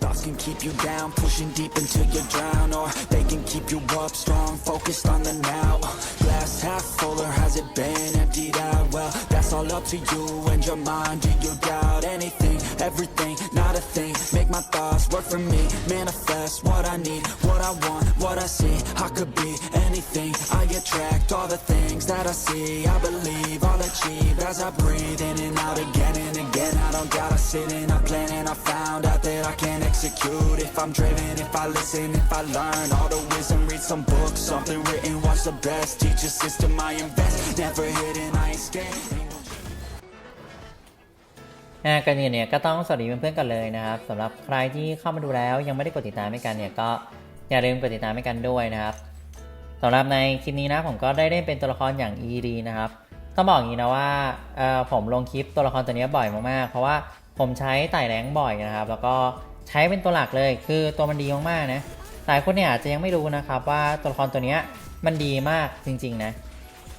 Thoughts can keep you down, pushing deep until you drown Or they can keep you up strong, focused on the now. Glass half full or has it been emptied out? Well, that's all up to you and your mind Do you doubt anything, everything, not a thing. Make my thoughts work for me, manifest what I need What I want, what I see, I could be anything. I attract all the things that I see. I believe I'll achieve as I breathe in and out again and again. I don't gotta sit and I plan and I found out that I can execute. If I'm driven, if I listen, if I learn all the wisdom Read some books, something written, watch the best. Teach a system I invest, never hidden, I ain't scared อ่ากันเนี่ยก็ต้องสวัสดีเพื่อนๆกันเลยนะครับสำหรับใครที่เข้ามาดูแล้วยังไม่ได้กดติดตามให้กันเนี่ยก็อย่าลืมกดติดตามให้กันด้วยนะครับสำหรับในคลิปนี้นะผมก็ได้เล่นเป็นตัวละครอย่างอีรีนะครับต้องบอกอย่างนี้นะว่าเอ่อผมลงคลิปตัวละครตัวนี้บ่อยมากๆ เพราะว่าผมใช้ไต่แรงบ่อยนะครับ แล้วก็ใช้เป็นตัวหลักเลย คือตัวมันดีมากๆนะหลายคนเนี่ยอาจจะยังไม่รู้นะครับว่าตัวละครตัวนี้มันดีมากจริงๆนะ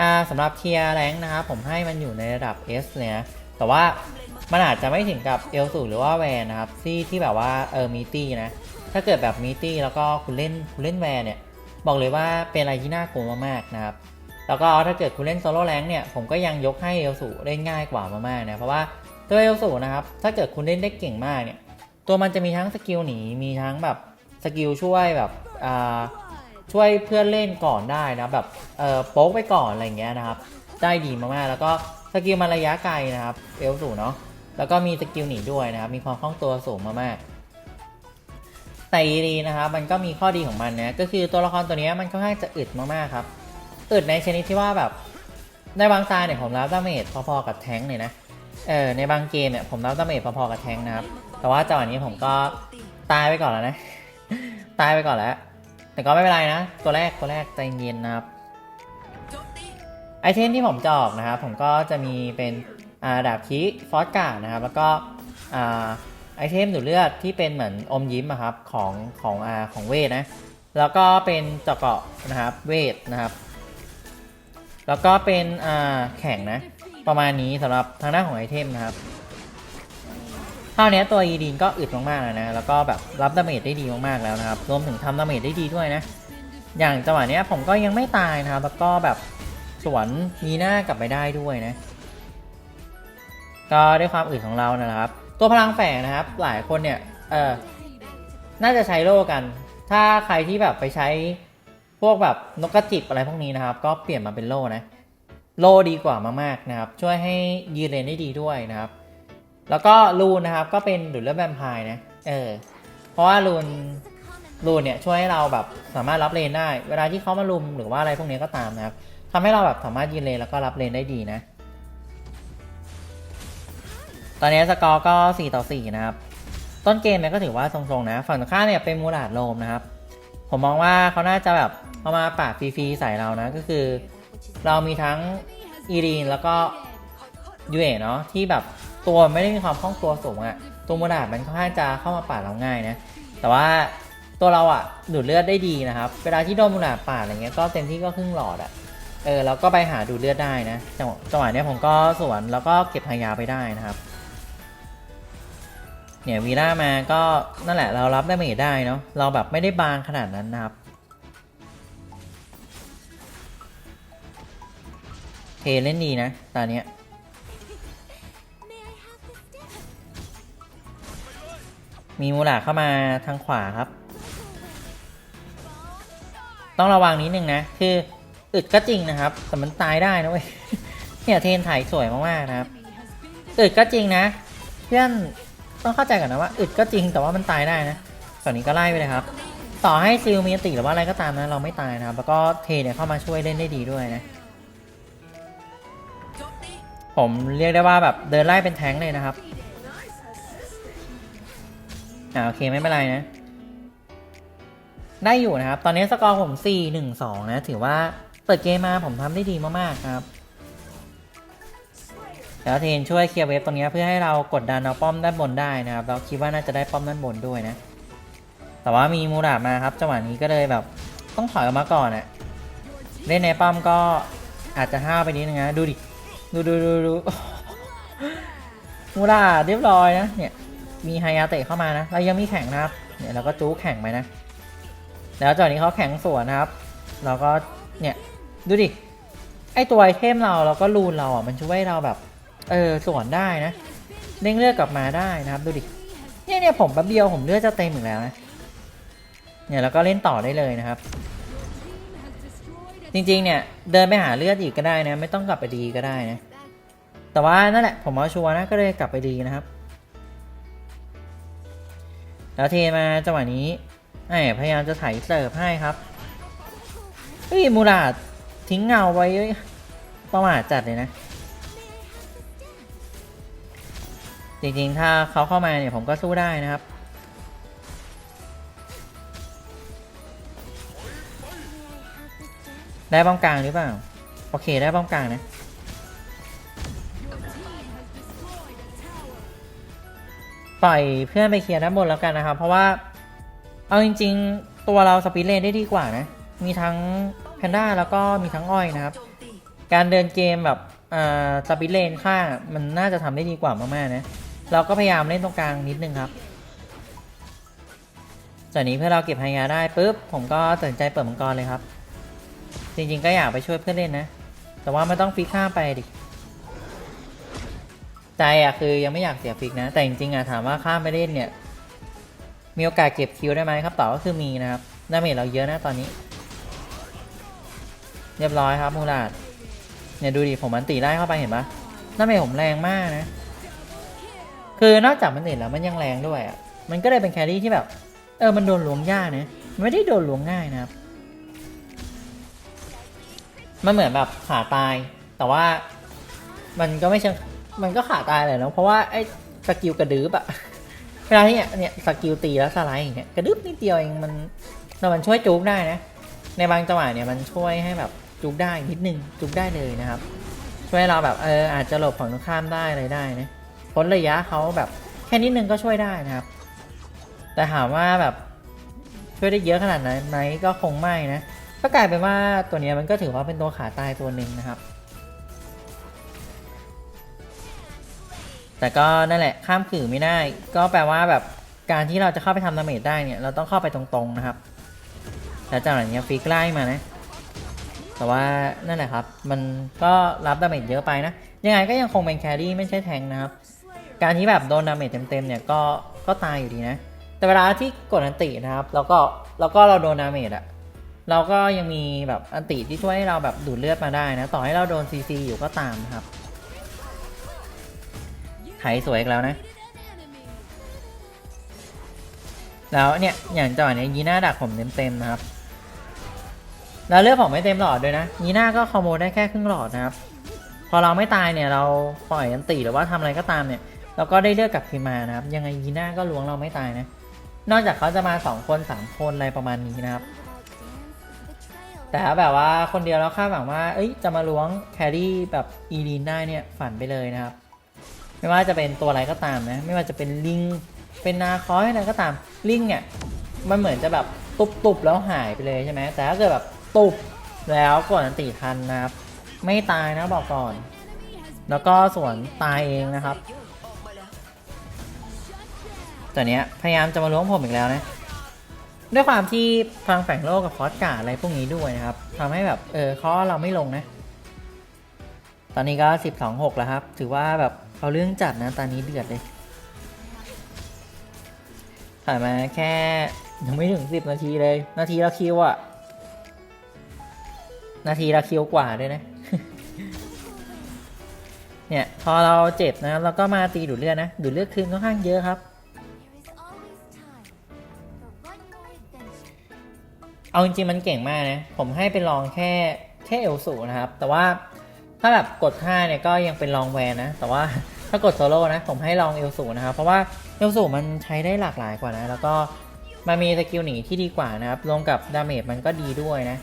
อ่าสำหรับเทียร์แรงนะครับผมให้มันอยู่ในระดับ S เนี่ยแต่ว่า มันอาจจะไม่ถึงกับเอลสูหรือว่าแวนนะครับที่ที่แบบว่าเออมีตี้นะ ถ้าเกิดแบบมีตี้แล้วก็คุณเล่นคุณเล่นแวนเนี่ย บอกเลยว่าเป็นอะไรที่น่ากลัวมากๆนะครับ แล้วก็ถ้าเกิดคุณเล่นโซโล่แรงเนี่ยผมก็ยังยกให้เอลสูเล่นง่ายกว่ามากๆนะเพราะว่าตัวเอลสูนะครับถ้าเกิดคุณเล่นได้เก่งมากเนี่ย ตัวมันจะมีทั้งสกิลหนีมีทั้งแบบสกิลช่วยแบบอ่าช่วยเพื่อนเล่นก่อนได้นะแบบเออโป๊กไปก่อนอะไรเงี้ยนะครับ ได้ดีมากๆแล้วก็สกิลมันระยะไกลนะครับเอลสูเนาะ แล้วก็มีสกิลหนีด้วยนะครับ มีความคล่องตัวสูงมากๆแต่อีรีนะครับ มันก็มีข้อดีของมันนะก็คือตัวละครตัวนี้มันค่อนข้างจะอึดมากๆครับ อึดในชนิดที่ว่าแบบในบางตาเนี่ยผมรับดาเมจพอๆกับแทงเลยนะ เออในบางเกมเนี่ยผมรับดาเมจพอๆกับแทงนะครับ แต่ว่าจังหวะนี้ผมก็ตายไปก่อนแล้วนะ ตายไปก่อนแล้ว แต่ก็ไม่เป็นไรนะ ตัวแรกตัวแรกใจเย็นนะครับ ไอเทมที่ผมจะออกนะครับ ผมก็จะมีเป็น ดาบคีฟอสการ์นะครับ แล้วก็ไอเทมดูดเลือดที่เป็นเหมือนอมยิ้มอะครับของของอาของเวทนะ แล้วก็เป็นจาะเกาะนะครับเวทนะครับ แล้วก็เป็นแข่งนะ ประมาณนี้สำหรับทางด้านของไอเทมนะครับเท่านี้ตัวอีดีนก็อึดมากๆแล้วนะ แล้วก็แบบรับดาเมจได้ดีมากๆแล้วนะครับ รวมถึงทำดาเมจได้ดีด้วยนะ อย่างจังหวะนี้ผมก็ยังไม่ตายนะครับ แล้วก็แบบสวนมีหน้ากลับไปได้ด้วยนะ ก็ด้วยความอึดของเรานะครับ ตัวพลังแฝงนะครับ หลายคนเนี่ยเออน่าจะใช้โล่กัน ถ้าใครที่แบบไปใช้พวกแบบนกกระจิบอะไรพวกนี้นะครับ ก็เปลี่ยนมาเป็นโล่นะโล่ดีกว่ามากๆนะครับ ช่วยให้ยืนเลนได้ดีด้วยนะครับ แล้วก็รูนนะครับก็เป็นดูดเลือดแวมพร์นะเออเพราะว่ารูนรูนเนี่ยช่วยให้เราแบบสามารถรับเลนได้ เวลาที่เขามาลุมหรือว่าอะไรพวกนี้ก็ตามนะครับทำให้เราแบบสามารถยืนเลนแล้วก็รับเลนได้ดีนะ ตอนนี้สกอร์ก็ 4 ต่อ 4 นะครับ ต้นเกมเนี่ยก็ถือว่าทรงๆนะ ฝั่งตรงข้ามเนี่ยเป็นมูราดโลมนะครับ ผมมองว่าเขาน่าจะแบบเอามาปาดฟรีๆใส่เรานะ ก็คือ เรามีทั้งอีรีนแล้วก็ยูเอเนาะที่แบบตัวไม่ได้มีความคล่องตัวสูงอะตัวมูราดมันค่อนข้างจะเข้ามาปาดเราง่ายนะ แต่ว่าตัวเราอะดูดเลือดได้ดีนะครับ เวลาที่โดนมูราดปาดอะไรเงี้ยก็เต็มที่ก็ครึ่งหลอดอะเออเราก็ไปหาดูดเลือดได้นะจังหวะเนี้ยผมก็สวนแล้วก็เก็บพายาไปได้นะครับ เนี่ยวีล่ามาก็นั่นแหละเรารับได้ไม่ได้เนาะเราแบบไม่ได้บางขนาดนั้นนะครับเทเล่นดีนะตอนเนี้ยมีมูลาเข้ามาทางขวาครับ ต้องระวังนิดนึงนะ คืออึดก็จริงนะครับ แต่มันตายได้นะเว้ยเนี่ยเทนถ่ายสวยมากๆนะครับอึดก็จริงนะ เพื่อน ต้องเข้าใจก่อนนะว่าอึดก็จริงแต่ว่ามันตายได้นะฝั่งนี้ก็ไล่ไปเลยครับ ต่อให้ซิลมีอติหรือว่าอะไรก็ตามนะเราไม่ตายนะครับ แล้วก็เทเนี่ยเข้ามาช่วยเล่นได้ดีด้วยนะ ผมเรียกได้ว่าแบบเดินไล่เป็นแท้งเลยนะครับอ่าโอเคไม่เป็นไรนะ ได้อยู่นะครับ ตอนนี้สกอร์ผม 4 1 2 นะ ถือว่าเปิดเกมมาผมทำได้ดีมากๆครับ แล้วเทนช่วยเคลียร์เวฟตรงนี้เพื่อให้เรากดดันเอาป้อมด้านบนได้นะครับ เราคิดว่าน่าจะได้ป้อมด้านบนด้วยนะ แต่ว่ามีมูราดมาครับจังหวะนี้ก็เลยแบบต้องถอยออกมาก่อนอะเล่นในป้อมก็อาจจะห้าวไปนิดนึงนะดูดิ ดูดูดูดูมูราเรียบร้อยนะเนี่ยมีไฮยาเตะเข้ามานะเรายังมีแข่งนะครับเนี่ยเราก็จู๊แข่งไปนะ แล้วจากนี้เขาแข่งสวนนะครับ เราก็เนี่ยดูดิไอตัวไอเทมเราแล้วก็รูนเราอะมันช่วยเราแบบ เออสวนได้นะเด้งเลือดกลับมาได้นะครับดูดิเนี่ยเนี่ยผมแป๊บเดียวผมเลือดจะเต็มอีกแล้วนะเนี่ยแล้วก็เล่นต่อได้เลยนะครับ จริงๆเนี่ยเดินไปหาเลือดอีกก็ได้นะ ไม่ต้องกลับไปดีก็ได้นะ แต่ว่านั่นแหละผมเอาชัวร์นะก็เลยกลับไปดีนะครับ แล้วเทมาจังหวะนี้ไอ้พยายามจะไถเสิร์ฟให้ครับเฮ้ยมูราดทิ้งเงาไว้เอ้ยประมาทจัดเลยนะ จริงๆ ถ้าเขาเข้ามาเนี่ยผมก็สู้ได้นะครับ ได้ป้อมกลางหรือเปล่า โอเคได้ป้อมกลางนะ ปล่อยเพื่อนไปเคลียร์ด้านบนแล้วกันนะครับ เพราะว่า เอาจริง ๆ ตัวเราสปีดเลนได้ดีกว่านะ มีทั้งแพนด้าแล้วก็มีทั้งอ้อยนะครับ การเดินเกมแบบอ่าสปีดเลนข้างมันน่าจะทำได้ดีกว่ามากๆนะ เราก็พยายามเล่นตรงกลางนิดนึงครับจากนี้เพื่อเราเก็บไฮยาได้ปุ๊บผมก็ตัดสินใจเปิดมังกรเลยครับ จริงๆก็อยากไปช่วยเพื่อนเล่นนะ แต่ว่าไม่ต้องฟิกข้ามไปดิใจอะคือยังไม่อยากเสียฟิกนะ แต่จริงๆอะถามว่าข้ามไปเล่นเนี่ย มีโอกาสเก็บคิวได้ไหมครับตอบก็คือมีนะครับดาเมจเราเยอะนะตอนนี้ เรียบร้อยครับมูลาดเนี่ยดูดิผมมันตีได้เข้าไปเห็นปะดาเมจผมแรงมากนะ คือนอกจากมันติดแล้วมันยังแรงด้วยอะ มันก็เลยเป็นแครี่ที่แบบ เออ มันโดนหลวงยากนะมันไม่ได้โดนหลวงง่ายนะครับ มันเหมือนแบบขาตาย แต่ว่ามันก็ไม่เชิง มันก็ขาตายเลยเนาะเพราะว่าไอ้สกิลกระดืบอะเวลาที่เนี่ยเนี่ยสกิลตีแล้วสไลด์อย่างเงี้ยกระดึบนิดเดียวเองมันแต่มันช่วยจุกได้นะ ในบางจังหวะเนี่ยมันช่วยให้แบบจุกได้นิดนึงจุกได้เลยนะครับ ช่วยเราแบบเอออาจจะหลบฝั่งตรงข้ามได้อะไรได้นะ พ้นระยะเขาแบบแค่นิดนึงก็ช่วยได้นะครับ แต่ถามว่าแบบช่วยได้เยอะขนาดไหนก็คงไม่นะก็กลายเป็นว่าตัวเนี้ยมันก็ถือว่าเป็นตัวขาตายตัวหนึ่งนะครับ แต่ก็นั่นแหละข้ามขื่อไม่ได้ ก็แปลว่าแบบการที่เราจะเข้าไปทำดาเมจได้เนี่ยเราต้องเข้าไปตรงๆนะครับแต่จากนั้นเนี่ยฟิกไล่มานะแต่ว่านั่นแหละครับ มันก็รับดาเมจเยอะไปนะ ยังไงก็ยังคงเป็นแครี่ไม่ใช่แทงนะครับ การที่แบบโดนดาเมจเต็มๆเนี่ยก็ก็ตายอยู่ดีนะ แต่เวลาที่กดอันตินะครับ แล้วก็แล้วก็เราโดนดาเมจอะเราก็ยังมีแบบอันติที่ช่วยให้เราแบบดูดเลือดมาได้นะ ต่อให้เราโดนซีซีอยู่ก็ตามครับไถสวยอีกแล้วนะ แล้วเนี่ยอย่างจังหวะเนี้ยยีน่าดักผมเต็มๆนะครับ แล้วเลือดผมไม่เต็มหลอดด้วยนะยีน่าก็คอมโบได้แค่ครึ่งหลอดนะครับ พอเราไม่ตายเนี่ยเราปล่อยอันติหรือว่าทำอะไรก็ตามเนี่ย เราก็ได้เลือดกลับคืนมานะครับ ยังไงยีน่าก็ล้วงเราไม่ตายนะ นอกจากเขาจะมาสองคนสามคนอะไรประมาณนี้นะครับ แต่แบบว่าคนเดียวแล้วคาดหวังว่า เอ้ย จะมาล้วงแครี่แบบอีลีนได้เนี่ยฝันไปเลยนะครับ ไม่ว่าจะเป็นตัวอะไรก็ตามนะ ไม่ว่าจะเป็นลิง เป็นนาคอยอะไรก็ตาม ลิงเนี่ยมันเหมือนจะแบบตุบๆแล้วหายไปเลยใช่ไหม แต่ถ้าเกิดแบบตุบแล้วกดอันติทันนะครับ ไม่ตายนะบอกก่อน แล้วก็ส่วนตายเองนะครับ ต่เนี้ยพยายามจะมาล้วงผมอีกแล้วนะ ด้วยความที่พลังแฝงโลกกับคอสการ์ดอะไรพวกนี้ด้วยนะครับทำให้แบบเออข้อเราไม่ลงนะ ตอนนี้ก็สิบสองหกแล้วครับ ถือว่าแบบเอาเรื่องจัดนะตอนนี้เดือดเลยผ่านมาแค่ยังไม่ถึงสิบนาทีเลย นาทีละคิวอะนาทีละคิวกว่าด้วยนะ เนี่ย พอเราเจ็บนะเราก็มาตีดูดเลือดนะ ดูดเลือดคืนค่อนข้างเยอะครับ เอาจริงๆมันเก่งมากนะ ผมให้เป็นรองแค่แค่เอลสูนะครับ แต่ว่าถ้าแบบกดท่าเนี่ยก็ยังเป็นรองแวนนะ แต่ว่าถ้ากดโซโล่นะ ผมให้ลองเอลสูนะครับ เพราะว่าเอลสูมันใช้ได้หลากหลายกว่านะ แล้วก็มันมีสกิลหนีที่ดีกว่านะครับรวมกับดาเมจมันก็ดีด้วยนะ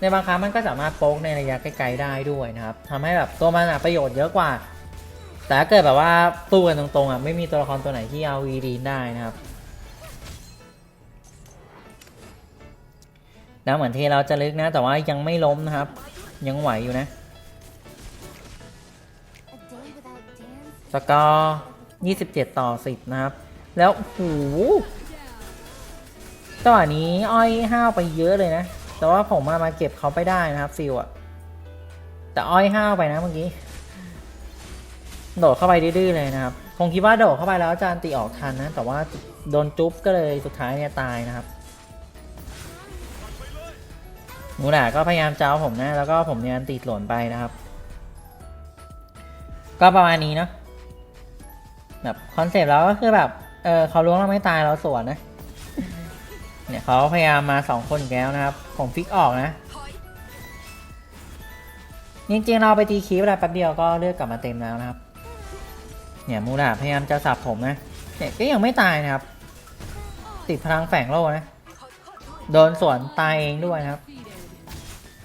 ในบางครั้งมันก็สามารถโป๊กในระยะไกลๆได้ด้วยนะครับทำให้แบบตัวมันอะประโยชน์เยอะกว่า แต่ถ้าเกิดแบบว่าตู้กันตรงๆอะไม่มีตัวละครตัวไหนที่เอาวีดีนได้นะครับ แล้วเหมือนที่เราจะลึกนะ แต่ว่ายังไม่ล้มนะครับ ยังไหวอยู่นะ สกอร์27 ต่อ 10 นะครับ แล้วโอ้โหจังหวะนี้อ้อยห้าวไปเยอะเลยนะ แต่ว่าผมมามาเก็บเขาไปได้นะครับฟิวอะแต่อ้อยห้าวไปนะเมื่อกี้ โดดเข้าไปดื้อเลยนะครับ คงคิดว่าโดดเข้าไปแล้วจานตีออกทันนะ แต่ว่าโดนจุ๊บก็เลยสุดท้ายเนี่ยตายนะครับ หนูหนาก็พยายามเจ้าผมนะ แล้วก็ผมเนี่ยตีหล่นไปนะครับ ก็ประมาณนี้เนาะแบบคอนเซปต์แล้วก็คือแบบเออเขาล้วงเราไม่ตายเราสวนนะ เนี่ยเขาพยายามมาสองคนอีกแล้วนะครับ ผมฟิกออกนะจริงๆเราไปตีคีบอะไรแป๊บเดียวก็เลือกกลับมาเต็มแล้วนะครับ เนี่ยมูดาพยายามจะสับผมนะเนี่ยก็ยังไม่ตายนะครับ ติดพลังแฝงโล่นะ โดนสวนตายเองด้วยนะครับ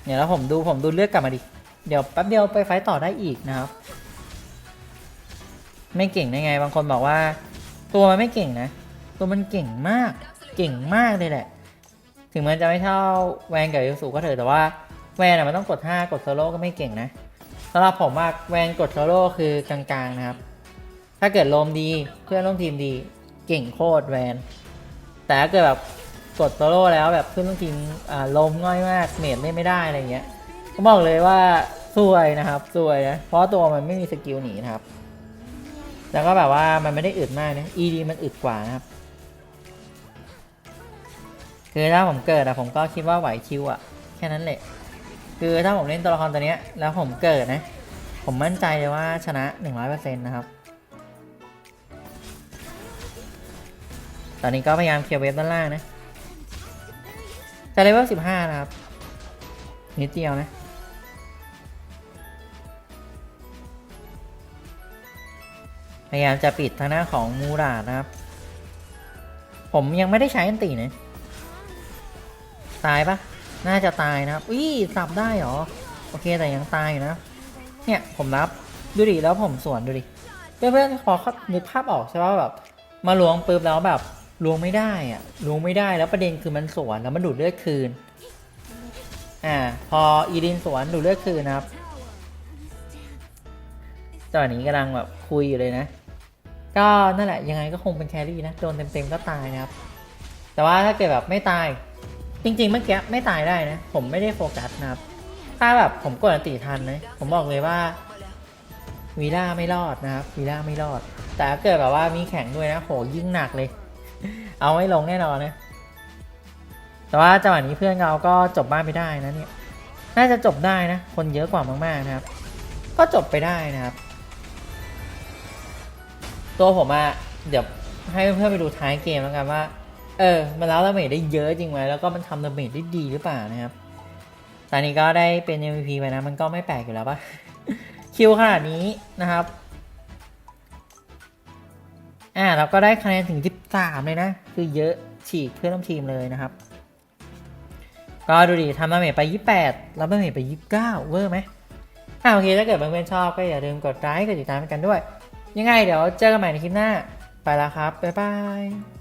เนี่ยแล้วผมดูผมดูเลือกกลับมาดิ เดี๋ยวแป๊บเดียวไปไฟต์ต่อได้อีกนะครับ ไม่เก่งได้ไง บางคนบอกว่า ตัวมันไม่เก่งนะ ตัวมันเก่งมาก เก่งมากเลยแหละ ถึงมันจะไม่เท่าแวนกับยูสุก็เถอะแต่ว่าแวนอะมันต้องกด 5 กดโซโล่ก็ไม่เก่งนะสำหรับผมว่าแวนกดโซโล่คือกลางๆนะครับ ถ้าเกิดลมดีเพื่อนร่วมทีมดี เก่งโคตรแวน แต่ถ้าเกิดแบบ กดโซโล่แล้วแบบเพื่อนร่วมทีมอ่าลมง่อยมากเมดเล่นไม่ได้อะไรเงี้ยก็บอกเลยว่าซวยนะครับซวยนะเพราะตัวมันไม่มีสกิลหนีนะครับ แล้วก็แบบว่ามันไม่ได้อึดมากนะ ED มันอึดกว่านะครับ คือถ้าผมเกิดอะผมก็คิดว่าไหวคิวอะแค่นั้นแหละคือถ้าผมเล่นตัวละครตัวเนี้ยแล้วผมเกิดนะ ผมมั่นใจเลยว่าชนะ 100%นะครับ ตอนนี้ก็พยายามเคลียร์เวฟด้านล่างนะ จะเลเวล15นะครับ นิดเดียวนะ พยายามจะปิดทางหน้าของมูราดนะครับ ผมยังไม่ได้ใช้อันตีนะ ตายปะน่าจะตายนะครับอุ้ยสับได้เหรอ โอเคแต่ยังตายอยู่นะ เนี่ยผมรับดูดิแล้วผมสวนดูดิ เพื่อนๆพอเขานึกภาพออกใช่ป่ะแบบ มาหลวงปุ๊บแล้วแบบ ล้วงไม่ได้อะล้วงไม่ได้แล้วประเด็นคือมันสวนแล้วมันดูดเลือดคืน อ่า พออีดินสวนดูดเลือดคืนนะครับ ตอนนี้กำลังแบบคุยอยู่เลยนะ ก็นั่นแหละยังไงก็คงเป็นแครี่นะโดนเต็มๆก็ตายนะครับ แต่ว่าถ้าเกิดแบบไม่ตาย จริงๆเมื่อกี้ไม่ตายได้นะ ผมไม่ได้โฟกัสนะครับ ถ้าแบบผมกดอันติทันนะผมบอกเลยว่าวีล่าไม่รอดนะครับวีล่าไม่รอด แต่ถ้าเกิดแบบว่ามีแข่งด้วยนะโหยิ่งหนักเลย เอาไม่ลงแน่นอนนะ แต่ว่าจังหวะนี้เพื่อนเราก็จบบ้านไปได้นะเนี่ย น่าจะจบได้นะ คนเยอะกว่ามากๆนะครับ ก็จบไปได้นะครับ ตัวผมอะเดี๋ยวให้เพื่อนไปดูท้ายเกมแล้วกันว่า เออ มันแล้วดาเมจได้เยอะจริงไหมแล้วก็มันทำดาเมจได้ดีหรือเปล่านะครับตอนนี้ก็ได้เป็น MVP ไปนะ มันก็ไม่แปลกอยู่แล้วปะคิวขนาดนี้นะครับ อ่าเราก็ได้คะแนนถึง 13 เลยนะ คือเยอะฉีกเพื่อนร่วมทีมเลยนะครับ ก็ดูดิทำมาเมจไป 28รับดาเมจไป 29 เวอร์ไหมอ่าโอเค ถ้าเกิดเพื่อนๆชอบก็อย่าลืมกดไลค์กดติดตามกันด้วย ยังไงเดี๋ยวเจอกันใหม่ในคลิปหน้า ไปแล้วครับ บ๊ายบาย